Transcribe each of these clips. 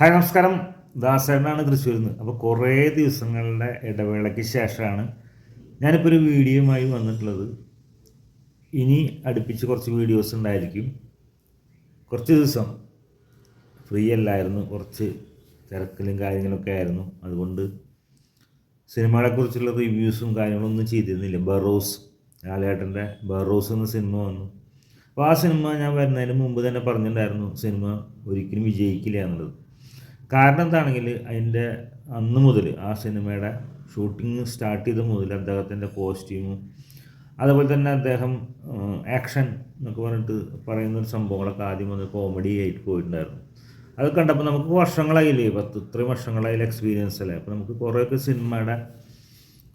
Hi നമസ്കാരം. ദാസേനാണ് തൃശ്ശൂരിൽ നിന്ന് അപ്പോൾ കുറേ ദിവസങ്ങളുടെ ഇടവേളയ്ക്ക് ശേഷമാണ് ഞാനിപ്പോൾ ഒരു വീഡിയോയുമായി വന്നിട്ടുള്ളത്. ഇനി അടുപ്പിച്ച് കുറച്ച് വീഡിയോസ് ഉണ്ടായിരിക്കും. കുറച്ച് ദിവസം ഫ്രീ അല്ലായിരുന്നു. കുറച്ച് തിരക്കിലും കാര്യങ്ങളൊക്കെ ആയിരുന്നു. അതുകൊണ്ട് സിനിമകളെക്കുറിച്ചുള്ള റിവ്യൂസും കാര്യങ്ങളൊന്നും ചെയ്തിരുന്നില്ല. ബറോസ് ലാലേട്ടന്റെ ബറോസ് എന്ന സിനിമ വന്നു. അപ്പോൾ ആ സിനിമ ഞാൻ വരുന്നതിന് മുമ്പ് തന്നെ പറഞ്ഞിട്ടുണ്ടായിരുന്നു. സിനിമ ഒരിക്കലും വിജയിക്കില്ല എന്നുള്ളത്. കാരണം എന്താണെങ്കിൽ അതിന്റെ അന്ന് മുതൽ ആ സിനിമയുടെ ഷൂട്ടിങ് സ്റ്റാർട്ട് ചെയ്ത മുതൽ അദ്ദേഹത്തിന്റെ കോസ്റ്റ്യൂമും അതുപോലെ തന്നെ അദ്ദേഹം ആക്ഷൻ എന്നൊക്കെ പറഞ്ഞിട്ട് പറയുന്ന ഒരു സംഭവങ്ങളൊക്കെ ആദ്യം വന്ന് കോമഡി ആയിട്ട് പോയിട്ടുണ്ടായിരുന്നു. അത് കണ്ടപ്പോൾ നമുക്ക് വർഷങ്ങളായില്ലേ പത്ത് ഇത്രയും വർഷങ്ങളായാലും എക്സ്പീരിയൻസ് അല്ലേ? അപ്പോൾ നമുക്ക് കുറേയൊക്കെ സിനിമയുടെ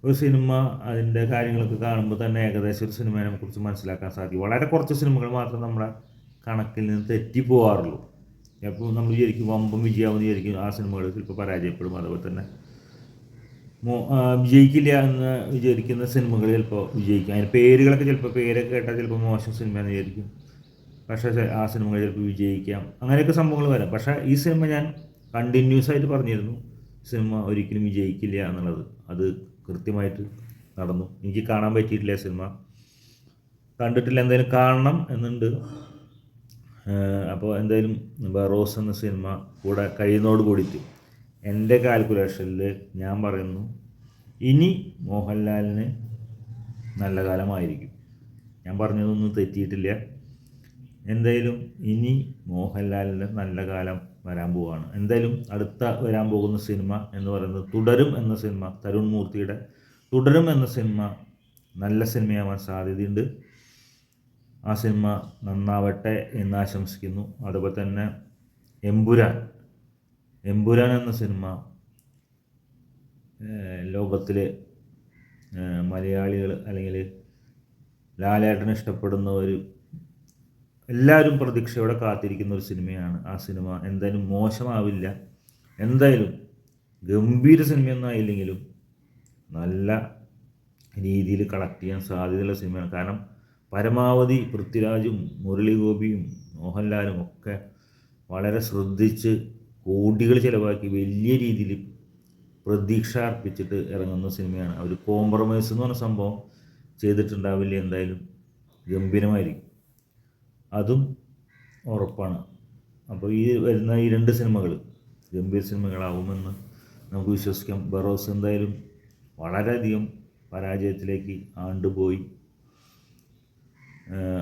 ഒരു സിനിമ അതിന്റെ കാര്യങ്ങളൊക്കെ കാണുമ്പോൾ തന്നെ ഏകദേശം ഒരു സിനിമയെ കുറിച്ച് മനസ്സിലാക്കാൻ സാധിക്കും. വളരെ കുറച്ച് സിനിമകൾ മാത്രം നമ്മുടെ കണക്കിൽ നിന്ന് തെറ്റിപ്പോവാറുള്ളൂ അപ്പോൾ നമ്മൾ വിചാരിക്കും വമ്പം വിജയാമെന്ന് വിചാരിക്കും ആ സിനിമകൾ ചിലപ്പോൾ പരാജയപ്പെടും. അതുപോലെ തന്നെ മോ വിജയിക്കില്ല എന്ന് വിചാരിക്കുന്ന സിനിമകൾ ചിലപ്പോൾ വിജയിക്കും. അതിന് പേരുകളൊക്കെ ചിലപ്പോൾ പേരൊക്കെ കേട്ടാൽ ചിലപ്പോൾ മോശം സിനിമയെന്ന് വിചാരിക്കും. പക്ഷേ ആ സിനിമകൾ ചിലപ്പോൾ വിജയിക്കാം. അങ്ങനെയൊക്കെ സംഭവങ്ങൾ വരാം. പക്ഷേ ഈ സിനിമ ഞാൻ കണ്ടിന്യൂസ് ആയിട്ട് പറഞ്ഞിരുന്നു. സിനിമ ഒരിക്കലും വിജയിക്കില്ല എന്നുള്ളത്. അത് കൃത്യമായിട്ട് നടന്നു. എനിക്ക് കാണാൻ പറ്റിയിട്ടില്ല സിനിമ. കണ്ടിട്ടില്ല. എന്തായാലും കാണണം എന്നുണ്ട്. അപ്പോൾ എന്തായാലും ബറോസ് എന്ന സിനിമ കൂടെ കഴിയുന്നതോട് കൂടിയിട്ട് എന്റെ കാൽക്കുലേഷനിൽ ഞാൻ പറയുന്നു ഇനി മോഹൻലാലിന് നല്ല കാലമായിരിക്കും. ഞാൻ പറഞ്ഞതൊന്നും തെറ്റിയിട്ടില്ല. എന്തായാലും ഇനി മോഹൻലാലിന് നല്ല കാലം വരാൻ പോവുകയാണ് എന്തായാലും അടുത്ത വരാൻ പോകുന്ന സിനിമ എന്ന് പറയുന്നത് തുടരും എന്ന സിനിമ തരുൺ മൂർത്തിയുടെ തുടരും എന്ന സിനിമ നല്ല സിനിമയാവാൻ സാധ്യതയുണ്ട്. ആ സിനിമ നന്നാവട്ടെ എന്ന് ആശംസിക്കുന്നു. അതുപോലെ തന്നെ എമ്പുരാൻ. എമ്പുരാൻ എന്ന സിനിമ ലോകത്തിലെ മലയാളികൾ അല്ലെങ്കിൽ ലാലേട്ടനെ ഒരു എല്ലാവരും പ്രതീക്ഷയോടെ കാത്തിരിക്കുന്ന ഒരു സിനിമയാണ് ആ സിനിമ. എന്തായാലും മോശമാവില്ല. എന്തായാലും ഗംഭീര സിനിമയൊന്നും ആയില്ലെങ്കിലും നല്ല രീതിയിൽ കളക്ട് ചെയ്യാൻ സാധ്യതയുള്ള സിനിമയാണ്. കാരണം പരമാവധി പൃഥ്വിരാജും മുരളി ഗോപിയും മോഹൻലാലും ഒക്കെ വളരെ ശ്രദ്ധിച്ച് കോടികൾ ചിലവാക്കി വലിയ രീതിയിൽ പ്രതീക്ഷ അർപ്പിച്ചിട്ട് ഇറങ്ങുന്ന സിനിമയാണ്. അവർ കോംപ്രമൈസ് എന്ന് പറഞ്ഞ സംഭവം ചെയ്തിട്ടുണ്ടാവില്ല എന്തായാലും. ഗംഭീരമായിരിക്കും. അതും ഉറപ്പാണ്. അപ്പോൾ ഈ വരുന്ന ഈ രണ്ട് സിനിമകൾ ഗംഭീര സിനിമകളാവുമെന്ന് നമുക്ക് വിശ്വസിക്കാം. ബറോസ് എന്തായാലും വളരെയധികം പരാജയത്തിലേക്ക് ആണ്ടുപോയി.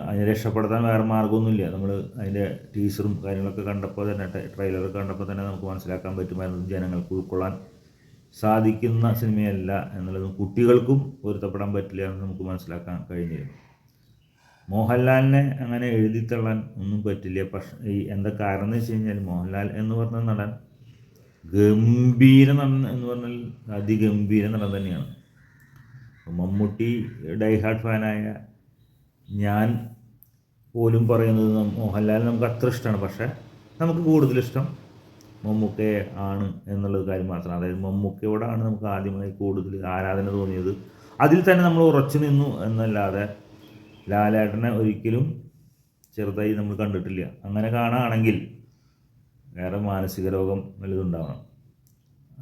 അതിനെ രക്ഷപ്പെടുത്താൻ വേറെ മാർഗമൊന്നുമില്ല. നമ്മൾ അതിന്റെ ടീച്ചറും കാര്യങ്ങളൊക്കെ കണ്ടപ്പോൾ തന്നെ ട്രെയിലറൊക്കെ കണ്ടപ്പോൾ തന്നെ നമുക്ക് മനസ്സിലാക്കാൻ പറ്റുമായിരുന്നു ജനങ്ങൾക്ക് ഉൾക്കൊള്ളാൻ സാധിക്കുന്ന സിനിമയല്ല എന്നുള്ളതും കുട്ടികൾക്കും പൊരുത്തപ്പെടാൻ പറ്റില്ല എന്ന് നമുക്ക് മനസ്സിലാക്കാൻ കഴിഞ്ഞിരുന്നു. മോഹൻലാലിനെ അങ്ങനെ എഴുതിത്തള്ളാൻ ഒന്നും പറ്റില്ല. പക്ഷേ ഈ എന്താ കാരണം എന്ന് വെച്ച് കഴിഞ്ഞാൽ മോഹൻലാൽ എന്ന് പറഞ്ഞ നടൻ ഗംഭീര നടൻ എന്ന് പറഞ്ഞാൽ അതിഗംഭീര നടൻ തന്നെയാണ്. മമ്മൂട്ടി ഡൈഹാർഡ് ഫാനായ ഞാൻ പോലും പറയുന്നത് മോഹൻലാൽ നമുക്ക് അത്ര ഇഷ്ടമാണ് പക്ഷേ നമുക്ക് കൂടുതലിഷ്ടം മമ്മൂക്കയെ ആണ് എന്നുള്ളത് കാര്യം മാത്രം. അതായത് മമ്മൂക്കയോടാണ് നമുക്ക് ആദ്യമായി കൂടുതൽ ആരാധന തോന്നിയത്. അതിൽ തന്നെ നമ്മൾ ഉറച്ചു നിന്നു എന്നല്ലാതെ ലാലേട്ടനെ ഒരിക്കലും ചെറുതായി നമ്മൾ കണ്ടിട്ടില്ല. അങ്ങനെ കാണുകയാണെങ്കിൽ വേറെ മാനസിക രോഗം വലുതുണ്ടാവണം.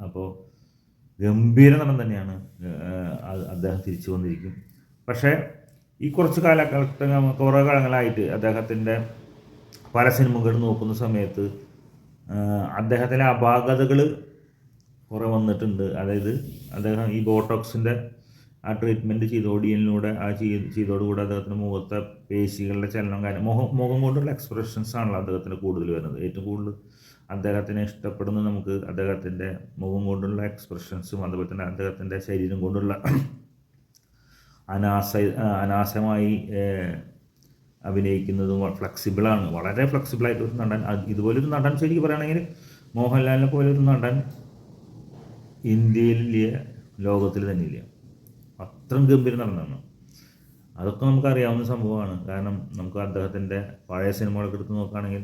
അപ്പോൾ ഗംഭീര നടൻ തന്നെയാണ് അദ്ദേഹം തിരിച്ചു വന്നിരിക്കും. പക്ഷേ ഈ കുറച്ച് കാലഘട്ടം കുറേ കാലങ്ങളായിട്ട് അദ്ദേഹത്തിന്റെ പല സിനിമകൾ നോക്കുന്ന സമയത്ത് അദ്ദേഹത്തിന്റെ അപാകതകൾ കുറേ വന്നിട്ടുണ്ട്. അതായത് അദ്ദേഹം ഈ ബോട്ടോക്സിന്റെ ആ ട്രീറ്റ്മെന്റ് ചെയ്ത ഓഡിയനിലൂടെ ആ ചെയ്ത് ചെയ്തോടുകൂടി അദ്ദേഹത്തിന്റെ മുഖത്തെ പേശികളുടെ ചലനം കാര്യം മുഖം മുഖം കൊണ്ടുള്ള എക്സ്പ്രഷൻസ് ആണല്ലോ അദ്ദേഹത്തിന് കൂടുതൽ വരുന്നത്. ഏറ്റവും കൂടുതൽ അദ്ദേഹത്തിനെ ഇഷ്ടപ്പെടുന്നത് നമുക്ക് അദ്ദേഹത്തിന്റെ മുഖം കൊണ്ടുള്ള എക്സ്പ്രഷൻസും അതുപോലെ തന്നെ അദ്ദേഹത്തിന്റെ ശരീരം കൊണ്ടുള്ള അനാസ അനാസമായി അഭിനയിക്കുന്നതും ഫ്ലെക്സിബിളാണ്. വളരെ ഫ്ലെക്സിബിളായിട്ട് ഒരു നടൻ ഇതുപോലൊരു നടൻ ശരിക്കും പറയുകയാണെങ്കിൽ മോഹൻലാലിനെ പോലെ ഒരു നടൻ ഇന്ത്യയിലില്ല ലോകത്തിൽ തന്നെ ഇല്ല അത്രയും ഗംഭീര നടനാണ് അതൊക്കെ നമുക്കറിയാവുന്ന സംഭവമാണ്. കാരണം നമുക്ക് അദ്ദേഹത്തിന്റെ പഴയ സിനിമകളൊക്കെ എടുത്ത് നോക്കുകയാണെങ്കിൽ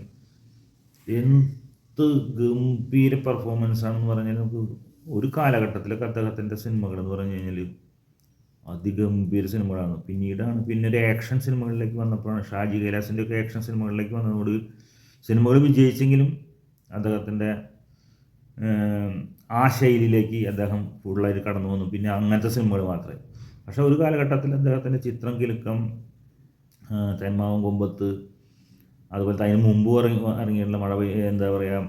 എന്ത് ഗംഭീര പെർഫോമൻസ് ആണെന്ന് പറഞ്ഞാൽ നമുക്ക് ഒരു കാലഘട്ടത്തിലൊക്കെ അദ്ദേഹത്തിന്റെ സിനിമകൾ എന്ന് പറഞ്ഞു കഴിഞ്ഞാൽ അതിഗംഭീര സിനിമകളാണ്. പിന്നീടാണ് പിന്നെ ഒരു ആക്ഷൻ സിനിമകളിലേക്ക് വന്നപ്പോഴാണ് ഷാജി കൈലാസിന്റെ ഒക്കെ ആക്ഷൻ സിനിമകളിലേക്ക് വന്നതോട് സിനിമകൾ വിജയിച്ചെങ്കിലും അദ്ദേഹത്തിന്റെ ആ ശൈലിയിലേക്ക് അദ്ദേഹം കൂടുതലായിട്ട് കടന്നു വന്നു. പിന്നെ അങ്ങനത്തെ സിനിമകൾ മാത്രമേ. പക്ഷേ ഒരു കാലഘട്ടത്തിൽ അദ്ദേഹത്തിന്റെ ചിത്രം കിലുക്കം തെന്മാവൻ കൊമ്പത്ത് അതുപോലെ തന്നെ അതിന് മുമ്പ് ഇറങ്ങി ഇറങ്ങിയിട്ടുള്ള മഴ എന്താ പറയുക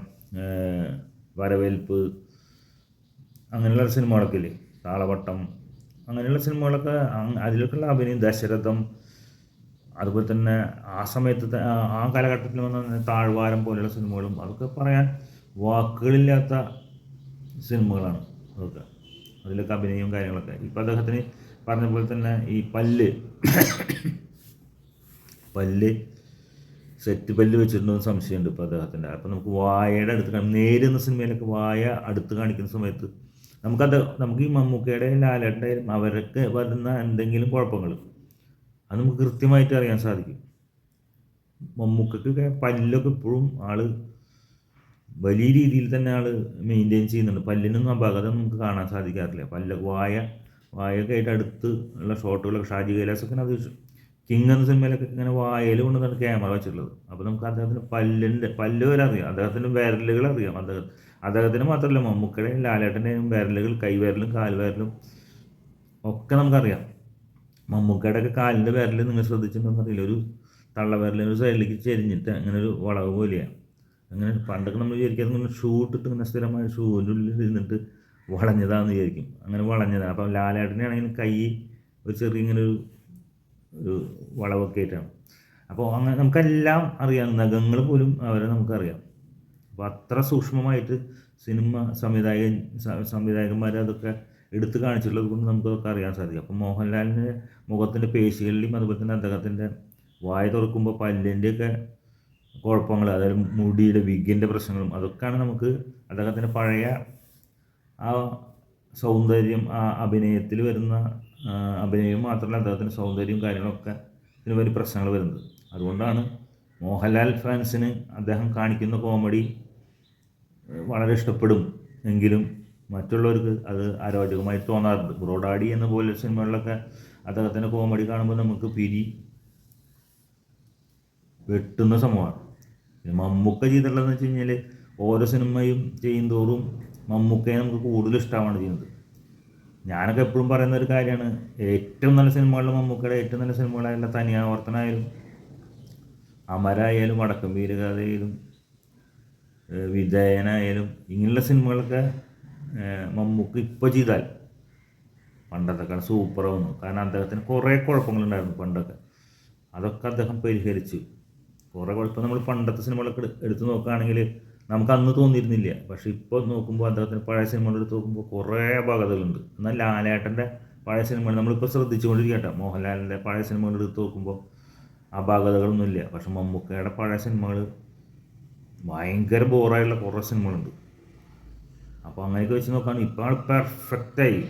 വരവേൽപ്പ് അങ്ങനെയുള്ള സിനിമകളൊക്കെ ഇല്ലേ? താളവട്ടം അങ്ങനെയുള്ള സിനിമകളൊക്കെ അതിലൊക്കെയുള്ള അഭിനയം ദശരഥം അതുപോലെ തന്നെ ആ സമയത്ത് ആ- കാലഘട്ടത്തിൽ വന്ന താഴ്വാരം പോലെയുള്ള സിനിമകളും അതൊക്കെ പറയാൻ വാക്കുകളില്ലാത്ത സിനിമകളാണ് അതൊക്കെ. അതിലൊക്കെ അഭിനയവും കാര്യങ്ങളൊക്കെ. ഇപ്പം അദ്ദേഹത്തിന് പറഞ്ഞ പോലെ തന്നെ ഈ പല്ല് പല്ല് സെറ്റ് പല്ല് വെച്ചിട്ടുണ്ടോ എന്ന് സംശയമുണ്ട് ഇപ്പോൾ അദ്ദേഹത്തിന്റെ. അപ്പം നമുക്ക് വായയുടെ അടുത്ത് നേരുന്ന സിനിമയിലൊക്കെ വായ അടുത്ത് കാണിക്കുന്ന സമയത്ത് നമുക്കത് നമുക്ക് ഈ മമ്മൂക്കയുടെയും ലാലേട്ടന്റെ അവരൊക്കെ വരുന്ന എന്തെങ്കിലും കുഴപ്പങ്ങൾ അത് നമുക്ക് കൃത്യമായിട്ട് അറിയാൻ സാധിക്കും. മമ്മൂക്കൊക്കെ പല്ലൊക്കെ ഇപ്പോഴും ആൾ വലിയ രീതിയിൽ തന്നെ ആൾ മെയിന്റെയിൻ ചെയ്യുന്നുണ്ട്. പല്ലിനൊന്നും അപകടം നമുക്ക് കാണാൻ സാധിക്കാറില്ല. പല്ല വായ വായൊക്കെ ആയിട്ട് അടുത്ത് ഉള്ള ഷോട്ടുകളൊക്കെ ഷാജി കൈലാസൊക്കെ അത് കിങ് എന്ന സിനിമയിലൊക്കെ ഇങ്ങനെ വായയിൽ കൊണ്ടുവന്നാണ് ക്യാമറ വെച്ചിട്ടുള്ളത്. അപ്പോൾ നമുക്ക് അദ്ദേഹത്തിന് പല്ലിന്റെ പല്ല് അറിയാം. അദ്ദേഹത്തിന്റെ വിരലുകൾ അറിയാം. അദ്ദേഹം അദ്ദേഹത്തിന് മാത്രമല്ല മമ്മൂക്കയുടെയും ലാലേട്ടന്റെയും വിരലുകൾ കൈവിരലും കാൽവിരലും ഒക്കെ നമുക്കറിയാം. മമ്മൂക്കയുടെ ഒക്കെ കാലിന്റെ വിരൽ നിങ്ങൾ ശ്രദ്ധിച്ചിട്ടുണ്ടോ അറിയില്ല. ഒരു തള്ളവിരലിന് ഒരു സൈഡിലേക്ക് ചെരിഞ്ഞിട്ട് അങ്ങനെ ഒരു വളവ് പോലെയാണ് അങ്ങനെ പണ്ടൊക്കെ നമ്മൾ വിചാരിക്കാൻ ഇങ്ങനെ ഷൂ ഇട്ടിട്ട് ഇങ്ങനെ സ്ഥിരമായ ഷൂവിന്റെ ഉള്ളിൽ ഇരുന്നിട്ട് വളഞ്ഞതാണെന്ന് വിചാരിക്കും. അങ്ങനെ വളഞ്ഞതാണ്. അപ്പം ലാലേട്ടനെ ആണെങ്കിൽ കൈ ഒരു ചെറിയ ഇങ്ങനെ ഒരു ഒരു വളവൊക്കെ ആയിട്ടാണ്. അപ്പോൾ അങ്ങനെ നമുക്കെല്ലാം അറിയാം. നഖങ്ങൾ പോലും അവരെ നമുക്കറിയാം. അപ്പോൾ അത്ര സൂക്ഷ്മമായിട്ട് സിനിമ സംവിധായകൻ സംവിധായകന്മാർ അതൊക്കെ എടുത്തു കാണിച്ചിട്ടുള്ളത് കൊണ്ട് നമുക്കതൊക്കെ അറിയാൻ സാധിക്കും. അപ്പോൾ മോഹൻലാലിന്റെ മുഖത്തിന്റെ പേശികളിലും അതുപോലെ തന്നെ അദ്ദേഹത്തിന്റെ വായ തുറക്കുമ്പോൾ പല്ലിന്റെയൊക്കെ കുഴപ്പങ്ങൾ അതായത് മുടിയുടെ വിഗിന്റെ പ്രശ്നങ്ങളും അതൊക്കെയാണ് നമുക്ക് അദ്ദേഹത്തിന്റെ പഴയ ആ സൗന്ദര്യം ആ അഭിനയത്തിൽ വരുന്ന അഭിനയം മാത്രമല്ല അദ്ദേഹത്തിന്റെ സൗന്ദര്യവും കാര്യങ്ങളൊക്കെ ഇതിന് വലിയ പ്രശ്നങ്ങൾ വരുന്നത്. അതുകൊണ്ടാണ് മോഹൻലാൽ ഫാൻസിന് അദ്ദേഹം കാണിക്കുന്ന കോമഡി വളരെ ഇഷ്ടപ്പെടും എങ്കിലും മറ്റുള്ളവർക്ക് അത് അരോചകമായി തോന്നാറുണ്ട്. ബ്രോഡാഡി എന്ന പോലെ സിനിമകളിലൊക്കെ അദ്ദേഹത്തിന്റെ കോമഡി കാണുമ്പോൾ നമുക്ക് പിരി വെട്ടുന്ന സംഭവമാണ്. മമ്മൂക്ക ചെയ്തിട്ടുള്ളതെന്ന് വെച്ച് കഴിഞ്ഞാൽ ഓരോ സിനിമയും ചെയ്യും തോറും മമ്മൂക്കയെ നമുക്ക് കൂടുതൽ ഇഷ്ടമാണ് ചെയ്യുന്നത്. ഞാനൊക്കെ എപ്പോഴും പറയുന്ന ഒരു കാര്യമാണ് ഏറ്റവും നല്ല സിനിമകളിൽ മമ്മൂക്കയുടെ ഏറ്റവും നല്ല സിനിമകളായുള്ള തനിയാവർത്തനായാലും അമരായാലും വടക്കം വീരകഥയിലും വിജയനായാലും ഇങ്ങനെയുള്ള സിനിമകളൊക്കെ മമ്മൂക്ക് ഇപ്പോൾ ചെയ്താൽ പണ്ടത്തെക്കാൾ സൂപ്പർ വന്നു കാരണം അദ്ദേഹത്തിന് കുറേ കുഴപ്പങ്ങളുണ്ടായിരുന്നു പണ്ടൊക്കെ. അതൊക്കെ അദ്ദേഹം പരിഹരിച്ചു. കുറേ കുഴപ്പം നമ്മൾ പണ്ടത്തെ സിനിമകളൊക്കെ എടുത്തു നോക്കുകയാണെങ്കിൽ നമുക്ക് അന്ന് തോന്നിയിരുന്നില്ല. പക്ഷെ ഇപ്പോൾ നോക്കുമ്പോൾ അദ്ദേഹത്തിന് പഴയ സിനിമകൾ എടുത്ത് നോക്കുമ്പോൾ കുറേ അപാകതകളുണ്ട്. എന്നാൽ ലാലേട്ടന്റെ പഴയ സിനിമകൾ നമ്മളിപ്പോൾ ശ്രദ്ധിച്ചുകൊണ്ടിരിക്കട്ടെ മോഹൻലാലിന്റെ പഴയ സിനിമകൾ എടുത്ത് നോക്കുമ്പോൾ അപാകതകളൊന്നുമില്ല. പക്ഷെ മമ്മൂക്കയുടെ പഴയ സിനിമകൾ ഭയങ്കര ബോറായുള്ള കുറേ സിനിമകളുണ്ട്. അപ്പോൾ അങ്ങനെയൊക്കെ വെച്ച് നോക്കുകയാണ് ഇപ്പോൾ ആൾ പെർഫെക്റ്റായി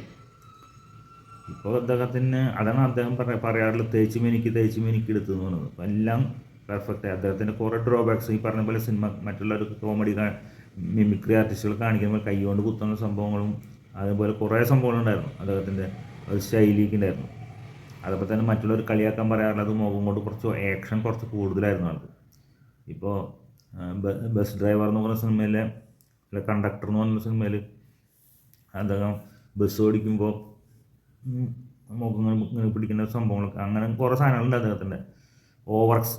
ഇപ്പോൾ അദ്ദേഹത്തിന് അതാണ് അദ്ദേഹം പറ പറയാറുള്ളത്. തേച്ച് മെനിക്ക് തേച്ച് മെനിക്ക് എടുത്തു എന്ന് പറയുന്നത് അപ്പോൾ എല്ലാം പെർഫെക്റ്റായി അദ്ദേഹത്തിന്റെ കുറേ ഡ്രോബാക്സ് ഈ പറഞ്ഞ പോലെ സിനിമ മറ്റുള്ളവർക്ക് കോമഡി മിമിക്രി ആർട്ടിസ്റ്റുകൾ കാണിക്കുമ്പോൾ കൈകൊണ്ട് കുത്തുന്ന സംഭവങ്ങളും അതേപോലെ കുറേ സംഭവങ്ങളുണ്ടായിരുന്നു. അദ്ദേഹത്തിന്റെ ഒരു ശൈലിക്ക് ഉണ്ടായിരുന്നു. അതേപോലെ തന്നെ മറ്റുള്ളവർ കളിയാക്കാൻ പറയാറുള്ളത് മുഖം കൊണ്ട് കുറച്ച് ആക്ഷൻ കുറച്ച് കൂടുതലായിരുന്നു ആൾക്ക് ഇപ്പോൾ ബസ് ഡ്രൈവർ എന്ന് പറഞ്ഞ സിനിമയിലെ അല്ല കണ്ടക്ടർ എന്ന് പറഞ്ഞ സിനിമയിൽ അദ്ദേഹം ബസ് ഓടിക്കുമ്പോൾ മുഖങ്ങൾ മുഖം ഇങ്ങനെ പിടിക്കുന്ന സംഭവങ്ങളൊക്കെ അങ്ങനെ കുറേ സാധനങ്ങളുണ്ട് അദ്ദേഹത്തിന്റെ. ഓവർക്സ്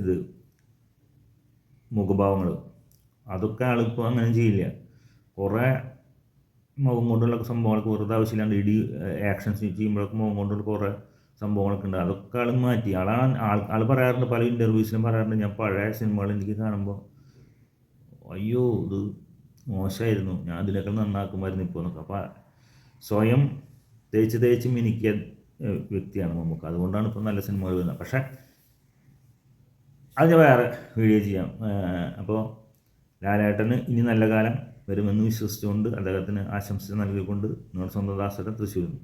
ഇത് മുഖഭാവങ്ങൾ അതൊക്കെ ആളിപ്പോൾ അങ്ങനെ ചെയ്യില്ല. കുറേ മുഖം കൊണ്ടുള്ള സംഭവങ്ങളൊക്കെ വെറുതെ ആവശ്യമില്ലാണ്ട് ഇടി ആക്ഷൻസ് ചെയ്യുമ്പോഴൊക്കെ മുഖം കൊണ്ടുള്ള കുറേ സംഭവങ്ങളൊക്കെ ഉണ്ട്. അതൊക്കെ ആൾ മാറ്റി. ആളാണ് ആൾ ആൾ പറയാറുണ്ട് പല ഇന്റർവ്യൂസിലും പറയാറുണ്ട്. ഞാൻ പഴയ സിനിമകൾ എനിക്ക് കാണുമ്പോൾ അയ്യോ ഇത് മോശമായിരുന്നു ഞാൻ അതിലൊക്കെ നന്നാക്കുമായിരുന്നു ഇപ്പോൾ എന്നൊക്കെ. അപ്പോൾ സ്വയം തേച്ച് തേച്ച് മിനിക്കിയ വ്യക്തിയാണ് നമുക്ക് അതുകൊണ്ടാണ് ഇപ്പോൾ നല്ല സിനിമകൾ വരുന്നത്. പക്ഷേ അത് വേറെ വീഡിയോ ചെയ്യാം. അപ്പോൾ ലാലേട്ടന് ഇനി നല്ല കാലം വരുമെന്ന് വിശ്വസിച്ചുകൊണ്ട് അദ്ദേഹത്തിന് ആശംസ നൽകിക്കൊണ്ട് നിങ്ങളുടെ സ്വന്തം ദാസയുടെ തൃശ്ശൂരിൽ